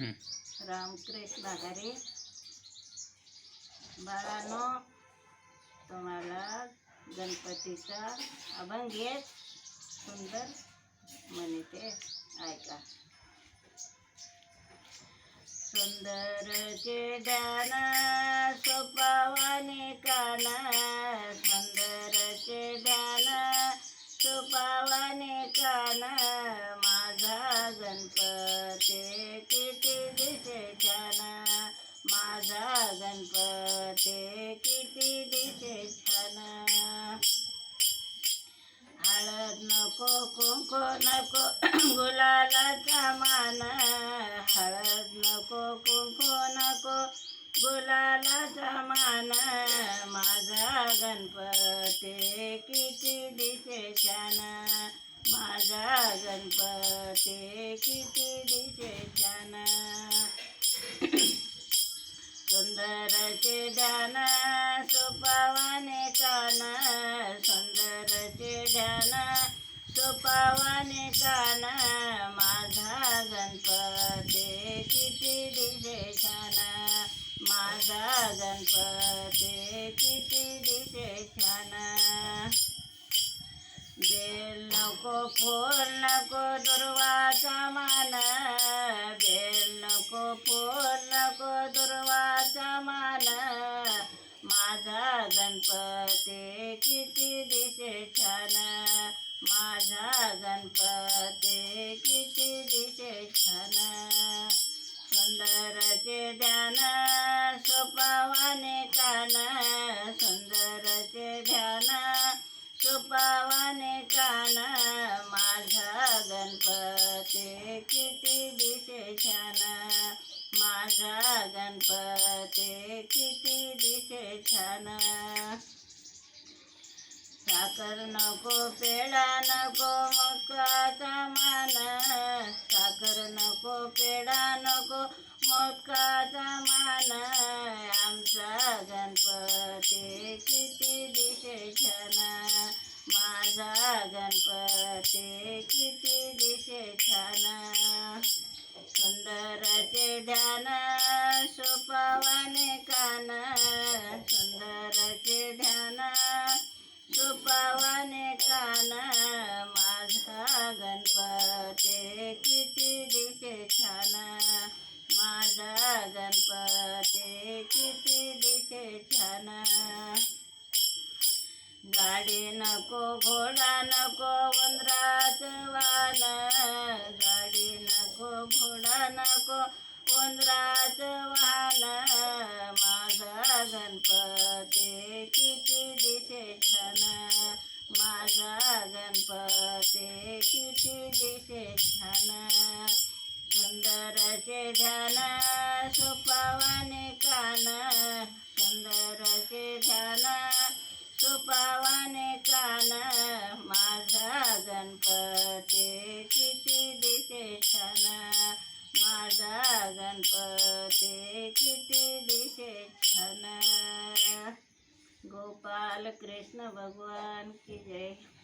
रामकृष्ण हरे. बाळानो तुम्हाला गणपतीचा अभंग येत सुंदर म्हणते ऐका. सुंदरचे ध्यान सोपावाने काना गणपती किती दिसे छान. माझा गणपती किती दिसे छान. हळद नको कुंकू नको गुलालाचा मान. हळद नको कुंकू नको गुलालाचा मान. माझा गणपती किती दिसे छान. गणपती किती दिसे छान सुंदरचे ध्यान सुपावाने कान। सुंदरचे ध्यान सुपावाने कान। माझा गणपती किती दिसे छान माझा गणपती किती दिसे छान नको फूल नको दुर्वाचा मान. बेल नको फूल नको दुर्वाचा मान. माझा गणपती किती दिशे छान. माझा गणपती किती दिशे छान. सुंदरचे ध्यान सुपावाने कान. सुंदरचे ध्यान सुपावाने कान. ते किती दिसे छान. माझा गणपती किती दिसे छान. साखर नको पेढा नको मकाचा मान. साखर नको पेढा नको मकाचा मान. आमचा गणपती किती दिसे छान. माझा गणपती किती ध्यान सोपावाने कान सुंदरचे ध्यान सोपावाने कान माझा गणपती किती दिसे छान माझा गणपती किती दिसे छान. गाडी नको घोडा नको वंद्राच वान गाडी नको घोडा नको वंदराच वाहन माझा गणपती किती दिसे छान. माझा गणपती किती दिसे छान. सुंदरचे ध्यान सुपावाने कान. सुंदरचे ध्यान सुपावाने कान. माझा गणपती किती दिसे छान. माझा गणपती किती दिशे छान. गोपाल कृष्ण भगवान की जय.